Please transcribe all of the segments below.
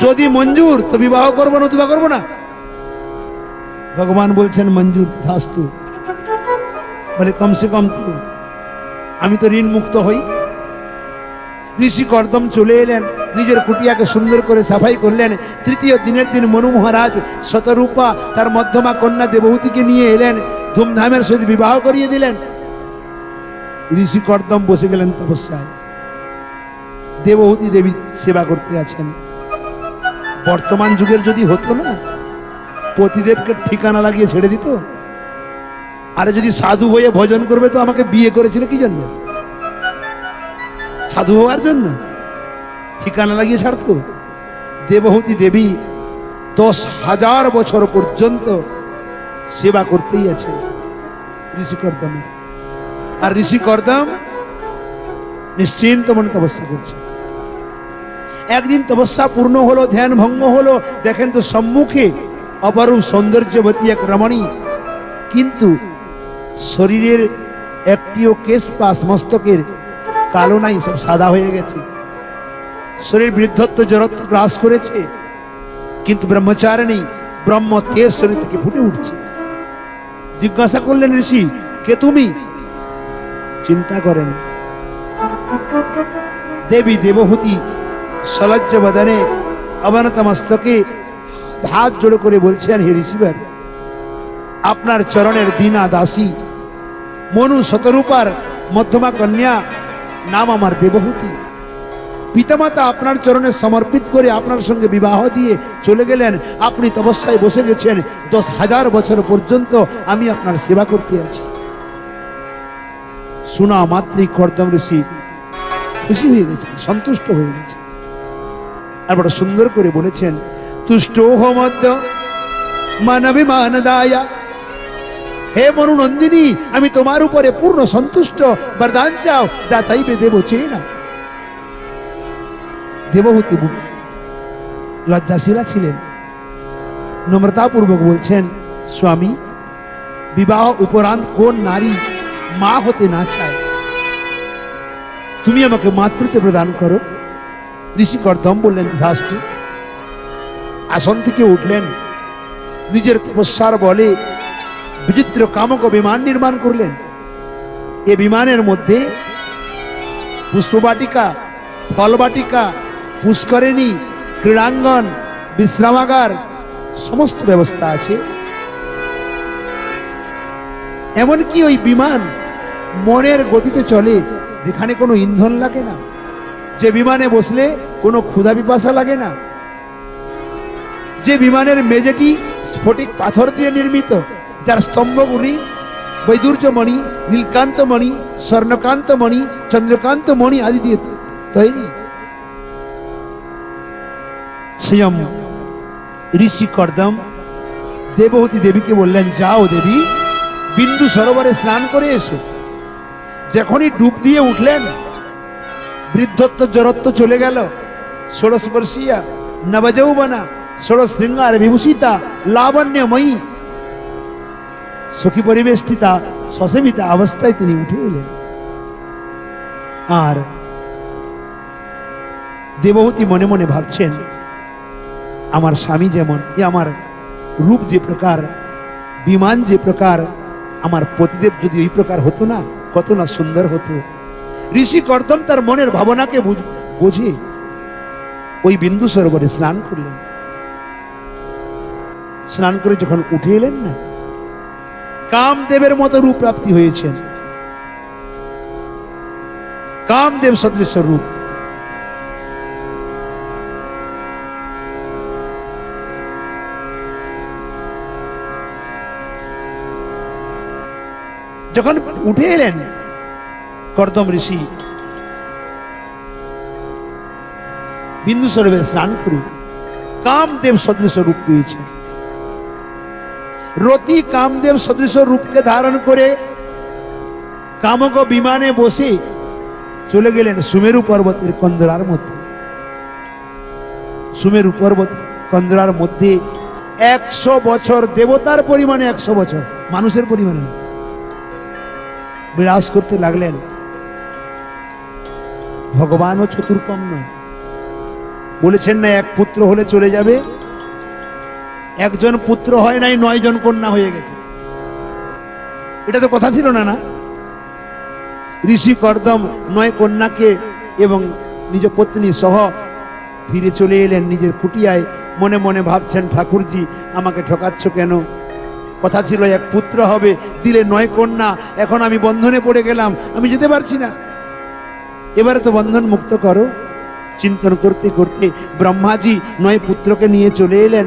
যদি মঞ্জুর, তো বিবাহ করব না বিবাহ করব না? ভগবান বলছেন, মঞ্জুর তথাস্তু। বলে, কমসে কম তো। আমি তো ঋণ মুক্ত হই। ঋষি কর্দম চলে এলেন, নিজের কুটিয়াকে সুন্দর করে সাফাই করলেন। তৃতীয় দিনের দিন মনু মহারাজ শতরূপা, তার মধ্যমা কন্যা দেবহূতিকে নিয়ে এলেন, ধুমধামের সহিত বিবাহ করিয়ে দিলেন। ঋষি কর্দম বসে গেলেন তপস্যায়। দেবহূতি দেবী সেবা করতে আছেন। বর্তমান যুগের যদি হতো না, পতিদেবকে ঠিকানা লাগিয়ে ছেড়ে দিত। আরে যদি সাধু হয়ে ভজন করবে তো আমাকে বিয়ে করেছিল কি জন্য? সাধু হওয়ার জন্য? ঠিকানা লাগিয়ে ছাড়তো? দেবহূতি দেবী দশ হাজার বছর পর্যন্ত সেবা করতেই আছে ঋষি কর্দমে আর ঋষি কর্দম নিশ্চিন্ত মনে তপস্যা করছে। একদিন তপস্যা পূর্ণ হলো, ধ্যান ভঙ্গ হলো। দেখেন তো সম্মুখে অপরূপ সৌন্দর্যবতী এক রমণী। কিন্তু শরীরের একটিও কেশ পাশ মস্তকের কালো নাই, সব সাদা হয়ে গেছে। শরীর বৃদ্ধত্ব জড়ত্ব গ্রাস করেছে। কিন্তু ব্রহ্মচারিণী ব্রহ্ম তেজ শরীর থেকে ফুটে উঠছে। জিজ্ঞাসা করলেন ঋষি, কে তুমি? চিন্তা করেন। দেবী দেবহূতি সলজ্জ বদনে অবনত মস্তকে হাত জোড়ো করে বলছেন, হে ঋষিবার আপনার চরণের দীনা দাসী, মনু শতরূপার মধ্যমা কন্যা, নাম আমার দেবহূতি। পিতামাতা আপনার চরণে সমর্পিত করে আপনার সঙ্গে বিবাহ দিয়ে চলে গেলেন। আপনি তপস্যায় বসে গেছেন। দশ হাজার বছর পর্যন্ত আমি আপনার সেবা করতে আছি। শোনা মাতৃ কর্দম ঋষি খুশি হয়ে গেছেন, সন্তুষ্ট হয়ে গেছে আর বড় সুন্দর করে বলেছেন, তুষ্ট মধ্য মানবিমান দায়া হে মরু নন্দিনী আমি তোমার উপরে পূর্ণ সন্তুষ্ট। বরদান চাও, যা চাইবে দেব, চেয়ে না দেবহূতি লজ্জাশীলা ছিলেন। নম্রতাপূর্বক বলছেন, স্বামী, বিবাহ উপরান্ত কোন নারী মা হতে না চায়? তুমি আমাকে মাতৃত্ব প্রদান করো। ঋষি কর্দম বললেন তথাস্তু আসন থেকে উঠলেন, নিজের তপস্যার বলে বিচিত্র কামক বিমান নির্মাণ করলেন। এ বিমানের মধ্যে পুষ্পবাটিকা, ফলবাটিকা, পুষ্করিণী, ক্রীড়াঙ্গন, বিশ্রামাগার, সমস্ত ব্যবস্থা আছে। এমনকি ওই বিমান মনের গতিতে চলে, যেখানে কোনো ইন্ধন লাগে না। যে বিমানে বসলে কোনো ক্ষুধা পিপাসা লাগে না। যে বিমানের মেঝেটি স্ফটিক পাথর দিয়ে নির্মিত, যার স্তম্ভগুলি বৈদুর্যমণি, নীলকান্তমণি, স্বর্ণকান্তমণি, চন্দ্রকান্তমণি আদি দিয়ে তৈরি। স্বয়ং ঋষি কর্দম দেবহতী দেবীকে বললেন, যাও দেবী, বিন্দু সরোবরে স্নান করে এসো। যখনই ডুব দিয়ে উঠলেন বৃদ্ধত্ব জড়ত্ব চলে গেল। ষোড়শ বর্ষিয়া, নবযৌবনা, ষোড়শ শৃঙ্গার বিভূষিতা, লাবণ্যময়ী। সখী পরিবেষ্টিতা, সসেমিতা অবস্থায় তিনি উঠে এলেন। আর দেবহতী মনে মনে ভাবছেন, আমার স্বামী যেমন, এ আমার রূপ যে প্রকার, বিমান যে প্রকার, আমার পতিদেব যদি ওই প্রকার হতো না, কত না সুন্দর হতো। ঋষি কর্দম তার মনের ভাবনাকে বুঝ- ওই বিন্দু সরোবরে স্নান করলেন। স্নান করে যখন উঠে এলেন না, কামদেবের মতো রূপ প্রাপ্তি হয়েছেন। কামদেব সদৃশ রূপ। যখন উঠে এলেন কর্দম ঋষি। বিন্দু সরবে স্নান করে। কামদেব সদৃশ রূপ পেয়েছে রতি কামদেব সদৃশ রূপকে ধারণ করে কামক বিমানে বসে চলে গেলেন সুমেরু পর্বতের কন্দরার মধ্যে। সুমেরু পর্বত কন্দরার মধ্যে একশো বছর দেবতার পরিমাণে একশো বছর, মানুষের পরিমাণে। বিরাজ করতে লাগলেন ভগবানও চতুর্কম নয়। বলেছেন না, এক পুত্র হলে চলে যাবে। একজন পুত্র হয় নাই নয় জন কন্যা হয়ে গেছে। এটা তো কথা ছিল না না? ঋষি কর্দম নয় কন্যাকে এবং নিজ পত্নী সহ ফিরে চলে এলেন নিজের কুটিয়ায় মনে মনে ভাবছেন, ঠাকুরজি, আমাকে ঠকাচ্ছ কেন? কথা ছিল, এক পুত্র হবে, দিলে নয় কন্যা। এখন আমি বন্ধনে পড়ে গেলাম, আমি যেতে পারছি না। এবারে তো বন্ধন মুক্ত করো। চিন্তন করতে করতে ব্রহ্মাজি নয় পুত্রকে নিয়ে চলে এলেন।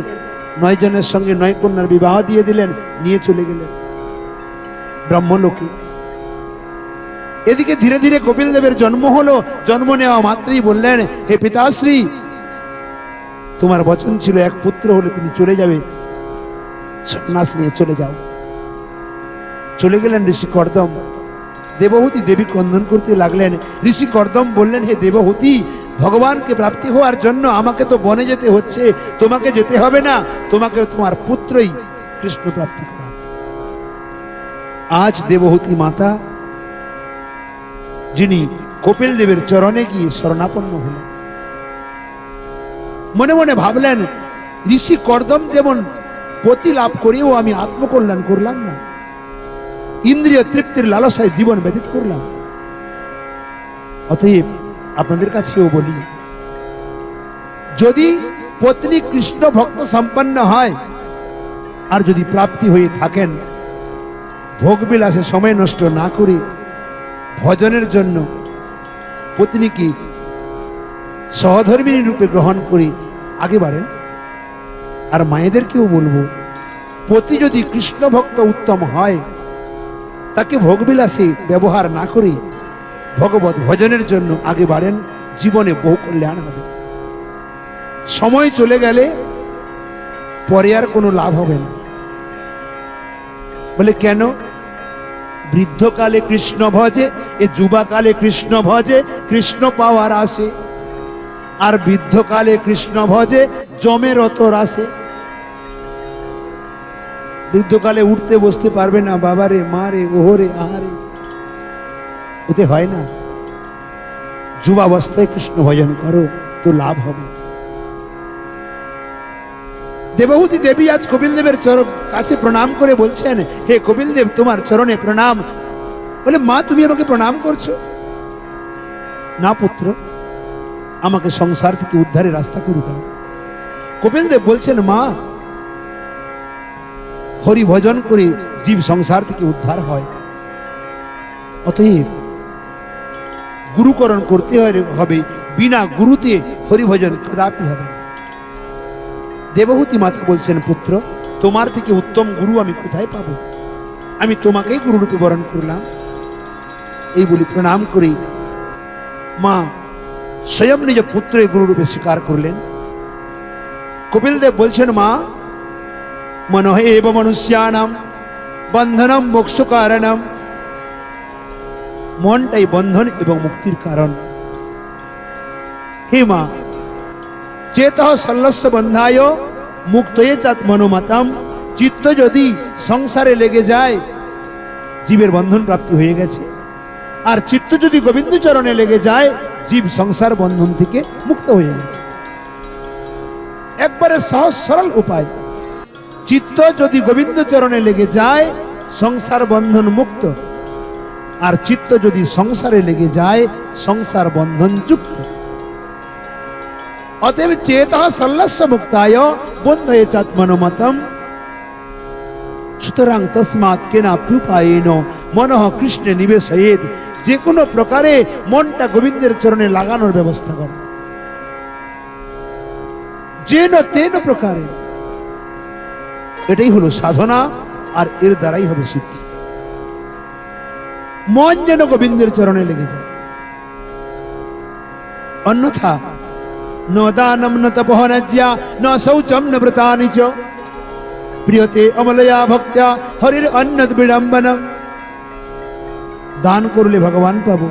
নয় জনের সঙ্গে নয় কন্যার বিবাহ দিয়ে দিলেন, নিয়ে চলে গেলেন ব্রহ্মলোকে। এদিকে ধীরে ধীরে কপিল দেবের জন্ম হলো। জন্ম নেওয়া মাত্রই বললেন, হে পিতাশ্রী, তোমার বচন ছিল এক পুত্র হলে তুমি চলে যাবে। সন্ন্যাস নিয়ে চলে যাও। চলে গেলেন ঋষি কর্দম। দেবহূতি দেবী কন্দন করতে লাগলেন। ঋষি কর্দম বললেন, হে দেবহূতি, ভগবানকে প্রাপ্তি হওয়ার জন্য আমাকে তো বনে যেতে হচ্ছে। তোমাকে যেতে হবে না, তোমাকে তোমার পুত্রই কৃষ্ণ প্রাপ্তি করা আজ দেবহূতি মাতা, যিনি কপিল দেবের চরণে গিয়ে শরণাপন্ন হলেন। মনে মনে ভাবলেন, ঋষি কর্দম যেমন পতি লাভ করেও আমি আত্মকল্যাণ করলাম না। ইন্দ্রিয় তৃপ্তির লালসায় জীবন ব্যতীত করলাম। অতএব আপনাদের কাছেও বলি, যদি পত্নী কৃষ্ণ ভক্ত সম্পন্ন হয় আর যদি প্রাপ্তি হয়ে থাকেন, ভোগবিলাসে সময় নষ্ট না করে ভজনের জন্য পত্নীকে সহধর্মিনী রূপে গ্রহণ করে আগে বাড়েন। আর মায়েদেরকেও বলব, পতি যদি কৃষ্ণ ভক্ত উত্তম হয় তাকে ভোগবিলাসে ব্যবহার না করে ভগবত ভজনের জন্য আগে বাড়েন, জীবনে বহু কল্যাণ হবে। সময় চলে গেলে পরে আর কোনো লাভ হবে না। বলে, কেন? বৃদ্ধকালে কৃষ্ণ ভজে, এ যুবাকালে কৃষ্ণ ভজে, কৃষ্ণ পাওয়ার আসে। আর বৃদ্ধকালে কৃষ্ণ ভজে জমের অত রাসে বৃদ্ধকালে উঠতে বসতে পারবে না। বাবারে মারে ওহরে আহারে ওতে হয় না। যুবাবস্থায় কৃষ্ণ ভজন করো, তো লাভ হবে। দেবহূতি দেবী আজ কপিল দেবের চরণ কাছে প্রণাম করে বলছেন, হে কপিল দেব তোমার চরণে প্রণাম। বলে, মা, তুমি আমাকে প্রণাম করছ? না পুত্র, আমাকে সংসার থেকে উদ্ধারের রাস্তা করে দাও। কপিল দেব বলছেন, মা হরি ভজন করে জীব সংসার থেকে উদ্ধার হয়। অতএব গুরুকরণ করতে হবে, বিনা গুরুতে হরিভজন কদাপি হবে না। দেবহূতি মাতা বলছেন, পুত্র, তোমার থেকে উত্তম গুরু আমি কোথায় পাবো? আমি তোমাকেই গুরুরূপে বরণ করলাম। এই বলি প্রণাম করে মা স্বয়ং নিজ পুত্রের গুরুরূপে স্বীকার করলেন। কপিল দেব বলছেন, মা মনহে এব মনুষ্যানাম বন্ধনম মোক্ষ কারণম মনটাই বন্ধন এবং মুক্তির কারণ হে মা চেত সল্লস্য বন্ধায় মুক্তয়ে চাত মনোমতম চিত্ত যদি সংসারে লেগে যায় জীবের বন্ধন প্রাপ্তি হয়ে গেছে আর চিত্ত যদি গোবিন্দ চরণে লেগে যায় জীব সংসার বন্ধন থেকে মুক্ত হয়ে গেছে একবারে সহজ সরল উপায় চিত্ত যদি গোবিন্দ চরণে লেগে যায়, সংসার বন্ধন মুক্ত। আর চিত্ত যদি সংসারে লেগে যায়, সংসার বন্ধন যুক্ত। অতএব চেত সল্লস্য মুক্তায় বন্ধয়ে চাত্মনমতম সুতরাং তসমাৎ কেনাপ্যুপায়েন মনঃ কৃষ্ণে নিবেশয়েদ যে কোনো প্রকারে মনটা গোবিন্দের চরণে লাগানোর ব্যবস্থা করে। যেন তেন প্রকারে এটাই হলো সাধনা আর এর দ্বারাই হবে সিদ্ধি। মন যেন গোবিন্দের চরণে লেগে যায়। অন্যথা ন দানম ন তপহ ন শৌচম ন ব্রতানি চ। প্রিয়তে অমলয়া ভক্ত্যা হরির অন্নত বিড়ম্বনম। দান করলে ভগবান পাবো।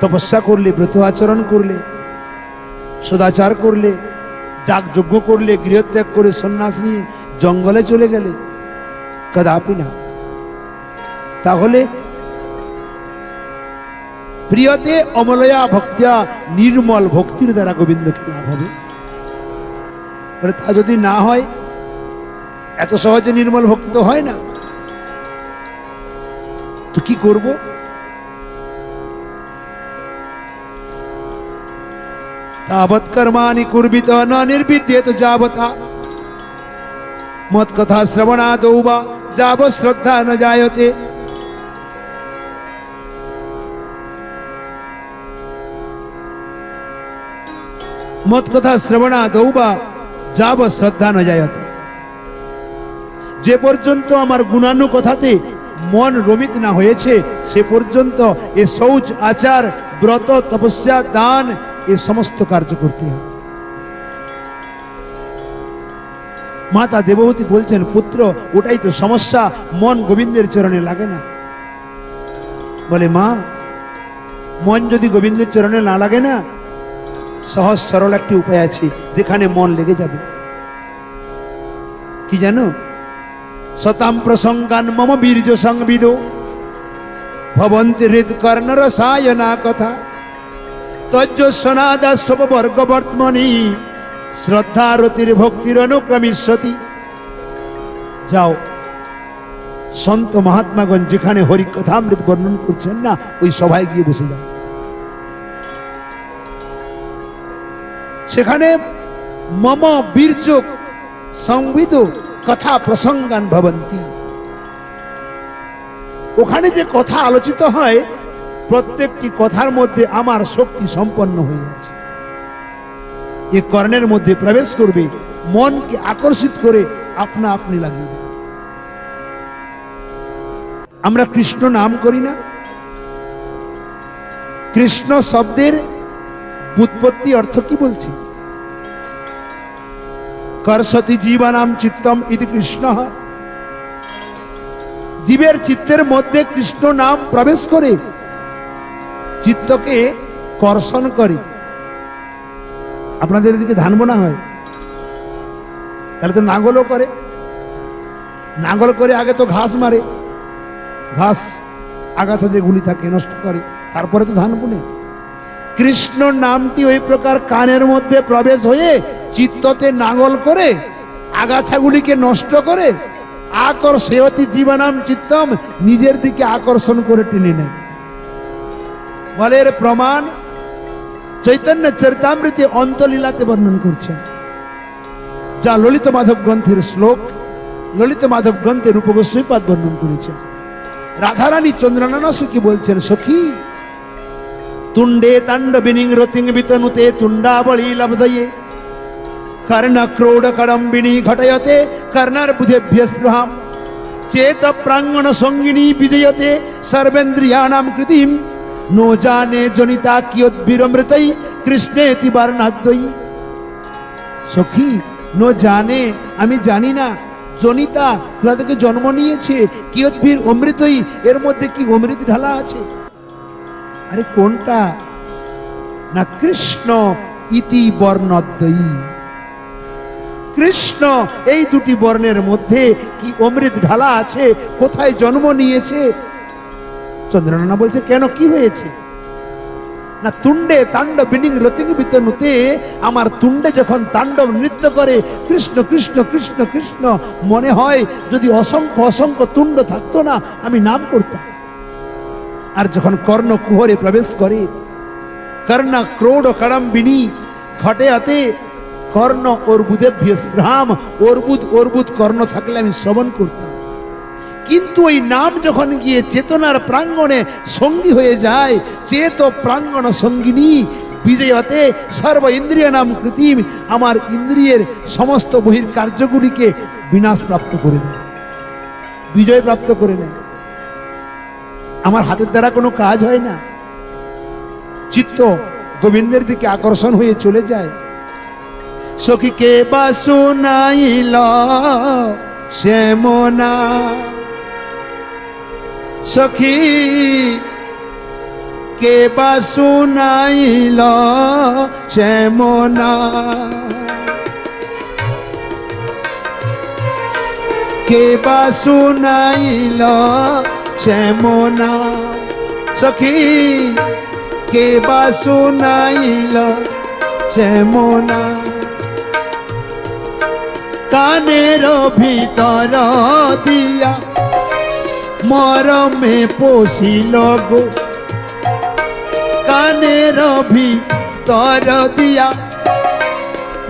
তপস্যা করলে ব্রত আচরণ করলে। সদাচার করলে যাগ যজ্ঞ করলে, গৃহত্যাগ করে সন্ন্যাস নিয়ে জঙ্গলে চলে গেলে? কদাপি না। তাহলে প্রিয়তে অমলয়া ভক্তিয়া নির্মল ভক্তির দ্বারা গোবিন্দকে লাভ হবে। তা যদি না হয়, এত সহজে নির্মল ভক্তি তো হয় না। তো কি করব? তাবৎ কর্মাণি কুর্বিত ন নির্বিদ্যেত যাবতা মত কথা শ্রবণাদৌ বা যাব শ্রদ্ধা ন জায়তে মত কথা শ্রবণাদৌ বা যাব শ্রদ্ধা ন জায়তে যে পর্যন্ত আমার গুণানু কথাতে মন রমিত না হয়েছে, সে পর্যন্ত এ শৌচ, আচার, ব্রত, তপস্যা, দান এ সমস্ত কার্য করতে হবে। মাতা দেবভূতি বলছেন, পুত্র, ওটাই তো সমস্যা। মন গোবিন্দের চরণে লাগে না। বলে, মা, মন যদি গোবিন্দের চরণে না লাগে না, সহজ সরল একটি উপায় আছে, যেখানে মন লেগে যাবে। কি জানো? শতাম প্রসঙ্গান মম বীর্য সংবিদ। ভবন্তি হৃদ কর্ণ রসায়না কথা। তজ্জ সনাদা সবর্গ বর্তমনি। শ্রদ্ধারতির ভক্তির অনুক্রমিষ্যতি যাও। সন্ত মহাত্মাগণ যেখানে হরি কথামৃত বর্ণন করছেন না, ওই সভায় গিয়ে বসে যাও। সেখানে মম বীর্য সংবিদ কথা প্রসঙ্গান ভবন্তি। ওখানে যে কথা আলোচিত হয় প্রত্যেকটি কথার মধ্যে আমার শক্তি সম্পন্ন হয়ে আছে এ কর্ণের মধ্যে প্রবেশ করবে, মনকে আকর্ষিত করে আপনা আপনি লাগিয়ে আমরা কৃষ্ণ নাম করি না। কৃষ্ণ শব্দের বুৎপত্তি অর্থ কি বলছি? করসতি জীবনাম চিত্তম ইতি কৃষ্ণ। জীবের চিত্তের মধ্যে কৃষ্ণ নাম প্রবেশ করে চিত্তকে কর্ষণ করে। আপনাদের এদিকে ধান বোনা হয়। তাহলে তো নাঙ্গলও করে। নাঙ্গল করে আগে তো ঘাস মারে। ঘাস আগাছা যেগুলি থাকে নষ্ট করে, তারপরে তো ধান বুনে। কৃষ্ণ নামটি ওই প্রকার কানের মধ্যে প্রবেশ হয়ে চিত্ততে নাঙ্গল করে, আগাছাগুলিকে নষ্ট করে আকর্ষয়তি জীবনাম চিত্তম নিজের দিকে আকর্ষণ করে টেনে নেয়। বলে এর প্রমাণ চৈতন্য চরিতামৃতে অন্তলীলাতে বর্ণন করছেন যা ললিত মাধব গ্রন্থের শ্লোক, ললিত মাধব গ্রন্থের উপগোস্বীপাদ বর্ণন করেছেন রাধারানী চন্দ্রনানা সুখী বলছেন, সখী, তুণ্ডে তাণ্ড বিনিং রতিং বিতনুতে তুণ্ডাবলী লব্ধয়ে কর্ণ ক্রোড কড়ম্বিনী ঘটয়তে কর্ণার বুধেভ্য স্পৃহাম চেত প্রাঙ্গণ সঙ্গিনী বিজয়তে সর্বেন্দ্রিয়াণাম কৃতিম জানে জনিতা কিয়দ্বীরমৃতই কৃষ্ণেতি বর্ণাদ্বয়ী সখী নো জানে আমি জানি না জনিতা কোথা থেকে জন্ম নিয়েছে কিয়দ্বীর অমৃতই এর মধ্যে কি অমৃত ঢালা আছে আরে কোনটা না কৃষ্ণ ইতি বর্ণদ্বয়ী কৃষ্ণ এই দুটি বর্ণের মধ্যে কি অমৃত ঢালা আছে? কোথায় জন্ম নিয়েছে? চন্দ্রনানা বলছে, কেন, কি হয়েছে? না, তুণ্ডে তাণ্ডব বিনিং রতিং বিতনুতে, আমার তুণ্ডে যখন তাণ্ডব নৃত্য করে, কৃষ্ণ কৃষ্ণ কৃষ্ণ কৃষ্ণ, মনে হয় যদি অসংখ্য অসংখ্য তুণ্ড থাকতো না, আমি নাম করতাম। আর যখন কর্ণ কুহরে প্রবেশ করে, কর্ণ ক্রোড কড়ম্বিনী, ঘটে আতে, কর্ণ অর্বুদে স্পৃহাম অর্বুদ অর্বুদ কর্ণ থাকলে আমি শ্রবণ করতাম। কিন্তু ওই নাম যখন গিয়ে চেতনার প্রাঙ্গণে সঙ্গী হয়ে যায়, চেত প্রাঙ্গণ সঙ্গিনী বিজয়তে সর্ব ইন্দ্রিয় নাম কৃতিম, আমার ইন্দ্রিয়ের সমস্ত বহির কার্যগুলিকে বিনাশ প্রাপ্ত করে দেয়। বিজয় প্রাপ্ত করে নেয়। আমার হাতের দ্বারা কোনো কাজ হয় না। চিত্ত গোবিন্দের দিকে আকর্ষণ হয়ে চলে যায়। সখীকে বা শুনাইল শ্যামনা সখী, কে বা শুনাইল শ্যামনা? কে বা শুনাইল শ্যামনা? সখী, কে বা শুনাইল শ্যামনা? কানের ভিতর দিয়া মরমে পোষিল গো। কানের ভিতর দিয়া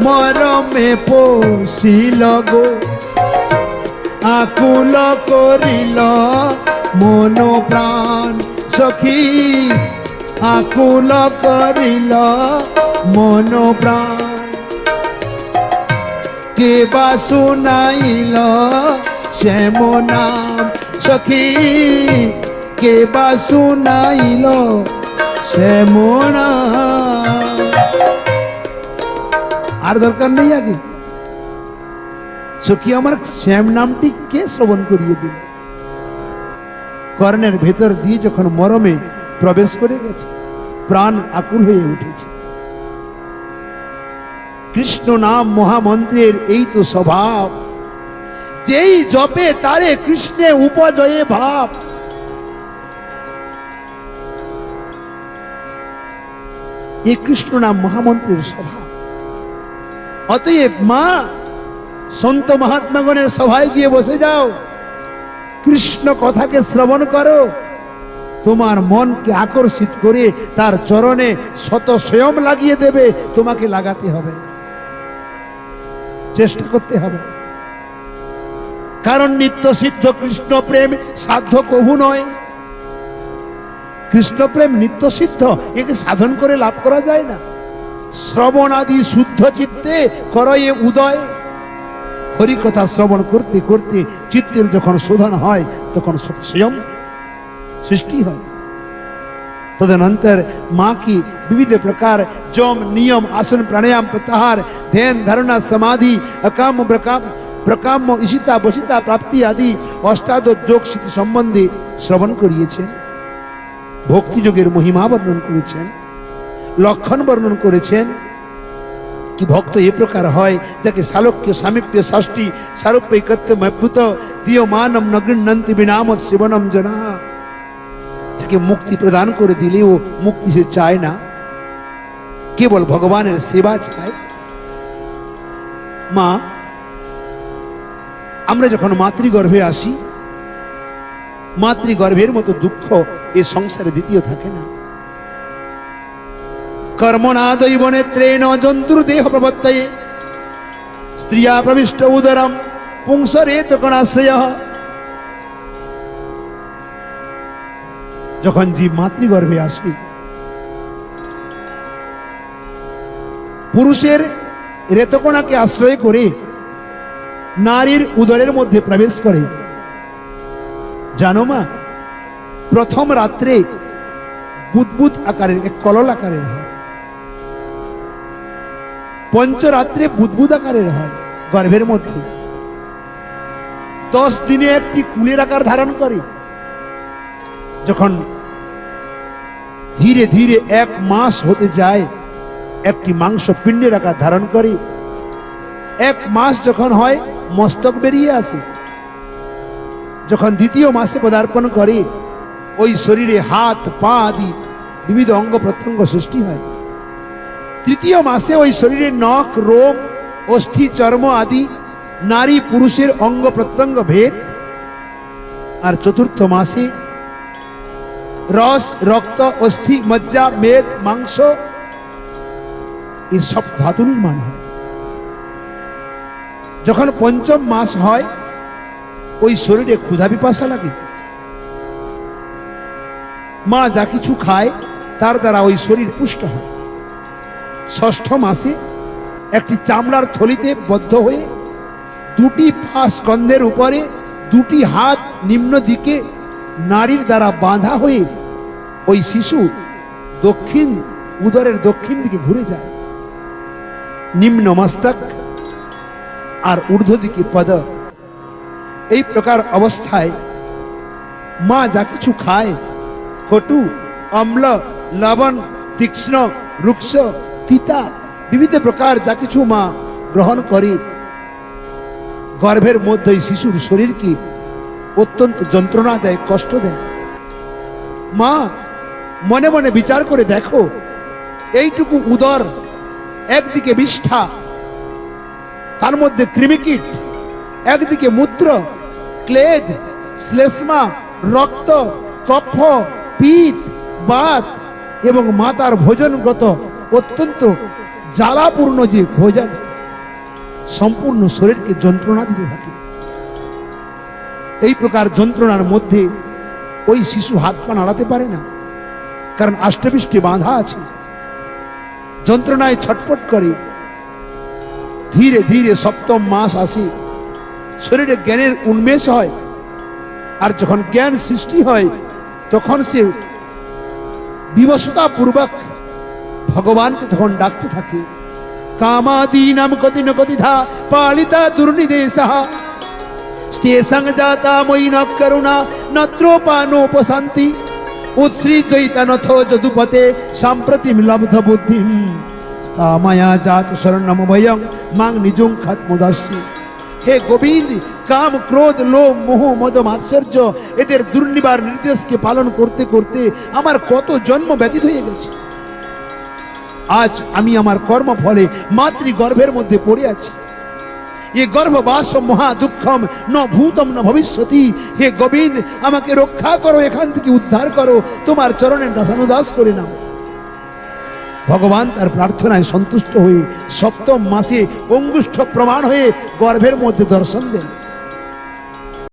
মরমে পোষিল গো। আকুল করিল মন প্রাণ সখী। আকুল করিল মন প্রাণ। কে বা শুনাইল শ্যাম নাম সখী, কে বা শুনাইল শ্যাম নাম আর দরকার নেই আগে। সখী, আমার শ্যাম নামটি কে শ্রবণ করিয়ে দিল? কর্ণের ভেতর দিয়ে যখন মরমে প্রবেশ করে গেছে, প্রাণ আকুল হয়ে উঠেছে। কৃষ্ণ নাম মহামন্ত্রের এই তো স্বভাব। যেই জপে তারে কৃষ্ণে উপজয়ে ভাব। এই কৃষ্ণ নাম মহামন্ত্রের স্বভাব অতএব মা, সন্ত মহাত্মাগণের সভায় গিয়ে বসে যাও। কৃষ্ণ কথাকে শ্রবণ করো। তোমার মনকে আকর্ষিত করে তার চরণে শত স্বয়ং লাগিয়ে দেবে। তোমাকে লাগাতে হবে। চেষ্টা করতে হবে। কারণ নিত্য সিদ্ধ কৃষ্ণ প্রেম সাধ্য কভু নয় কৃষ্ণ প্রেম নিত্য সিদ্ধ একে সাধন করে লাভ করা যায় না শ্রবণ আদি শুদ্ধ চিত্তে করয়ে উদয় হরিকথা শ্রবণ করতে করতে চিত্তের যখন শোধন হয় তখন স্বয়ং সৃষ্টি হয় तदनंतर माँ की विविध प्रकार जोम नियम आसन प्राणायाम प्रत्याहार ध्यान धारणा समाधि अकाम प्रकाम প্রকাম্য ঈশিতা বসিতা প্রাপ্তি আদি অষ্টাদশ যোগ স্মৃতি সম্বন্ধে শ্রবণ করিয়েছেন। ভক্তিযোগের মহিমা বর্ণন করেছেন। লক্ষণ বর্ণন করেছেন কি ভক্ত এ প্রকার হয়, যাকে শালক্য সামীপ্য, ষষ্ঠী, সারুপ্য দিয় মানম নগৃণন্তি বিনাম শিবনম, জনা। যাকে মুক্তি প্রদান করে দিলেও মুক্তি সে চায় না। কেবল ভগবানের সেবা চায়। মা আমরা যখন মাতৃগর্ভে আসি, মাতৃগর্ভের মতো দুঃখ এ সংসারে দ্বিতীয় থাকে না। কর্মণা দৈব নেত্রেণ জন্তুর দেহ প্রবর্তয়ে, স্ত্রিয়া প্রবিষ্ট উদরম পুংসরে তকণাশ্রয় যখন জীব মাতৃগর্ভে আসে, পুরুষের রেতকণাকে আশ্রয় করে নারীর উদরের মধ্যে প্রবেশ করে। জানো মা, প্রথম রাত্রে বুদবুদ আকারের, এক কলল আকারের হয়। পঞ্চরাত্রে বুদবুদ আকারের হয় গর্ভের মধ্যে। দশ দিনে একটি কুলের আকার ধারণ করে। যখন ধীরে ধীরে এক মাস হতে যায়, একটি মাংস পিণ্ডের আকার ধারণ করে। এক মাস যখন হয় মস্তক বেরিয়ে আসে। যখন দ্বিতীয় মাসে পদার্পণ করে, ওই শরীরে হাত, পা আদি বিবিধ অঙ্গ প্রত্যঙ্গ সৃষ্টি হয়। তৃতীয় মাসে ওই শরীরে নখ, রোগ, অস্থি, চর্ম আদি নারী পুরুষের অঙ্গ প্রত্যঙ্গ ভেদ। আর চতুর্থ মাসে রস, রক্ত, অস্থি, মজ্জা, মেদ, মাংস, এর সব ধাতু নির্মাণ হয়। যখন পঞ্চম মাস হয়, ওই শরীরে ক্ষুধা পিপাসা লাগে। মা যা কিছু খায়, তার দ্বারা ওই শরীর পুষ্ট হয়। ষষ্ঠ মাসে একটি চামড়ার থলিতে বদ্ধ হয়ে দুটি পা স্কন্ধের উপরে দুটি হাত নিম্ন দিকে নারীর দ্বারা বাঁধা হয়ে ওই শিশু দক্ষিণ, উদরের দক্ষিণ দিকে ঘুরে যায়। নিম্ন মস্তক আর ঊর্ধ্ব দিকে পদ। এই প্রকার অবস্থায় মা যা কিছু খায়, কটু, অম্ল, লবণ, তীক্ষ্ণ, রুক্ষ, তিতা, বিবিধ প্রকার যা কিছু মা গ্রহণ করে। গর্ভের মধ্যে শিশুর শরীরকে অত্যন্ত যন্ত্রণা দেয় কষ্ট দেয়। মা, মনে মনে বিচার করে দেখো, এইটুকু উদর, একদিকে বিষ্ঠা তার মধ্যে কৃমিকীট, একদিকে মূত্র, ক্লেদ, শ্লেষ্মা, রক্ত, কফ পিত বাত এবং মাতার ভোজনগত অত্যন্ত জ্বালাপূর্ণ যে ভোজন, সম্পূর্ণ শরীরকে যন্ত্রণা দিতে থাকে। এই প্রকার যন্ত্রণার মধ্যে ওই শিশু হাত পা নাড়াতে পারে না, কারণ আষ্টপৃষ্ঠে বাঁধা আছে। যন্ত্রণায় ছটফট করে ধীরে ধীরে সপ্তম মাস আসে। শরীরে জ্ঞানের উন্মেষ হয়। আর যখন জ্ঞান সৃষ্টি হয়, তখন সে বিবশতা পূর্বক ভগবানকে তখন ডাকতে থাকে। কামাদীনাম কতিন কতিধা পালিতা দুর্নিদেশা। স্তেসং জাতা মই ন করুণা নত্রোপানোপশান্তি উৎশ্রী চৈতনথ যদুপতে, সাম্প্রতিম লব্ধ বুদ্ধিম। স্থামায়া জাত শরণম ভয়ং মাং নিজুং খাতমুদাসী হে গোবিন্দ কাম ক্রোধ লোভ মোহ মদ মাৎসর্য এদের দুর্নিবার নির্দেশকে পালন করতে করতে আমার কত জন্ম ব্যতীত হয়ে গেছে। আজ আমি আমার কর্ম ফলে মাতৃ গর্ভের মধ্যে পড়ে আছি। এ গর্ভবাস মহা দুঃখম, ন ভূতম, ন ভবিষ্যতি। হে গোবিন্দ, আমাকে রক্ষা করো, এখান থেকে উদ্ধার করো। তোমার চরণের দাসানুদাস করে নাও। ভগবান তার প্রার্থনায় সন্তুষ্ট হয়ে সপ্তম মাসে অঙ্গুষ্ঠ প্রমাণ হয়ে গর্ভের মধ্যে দর্শন দেন।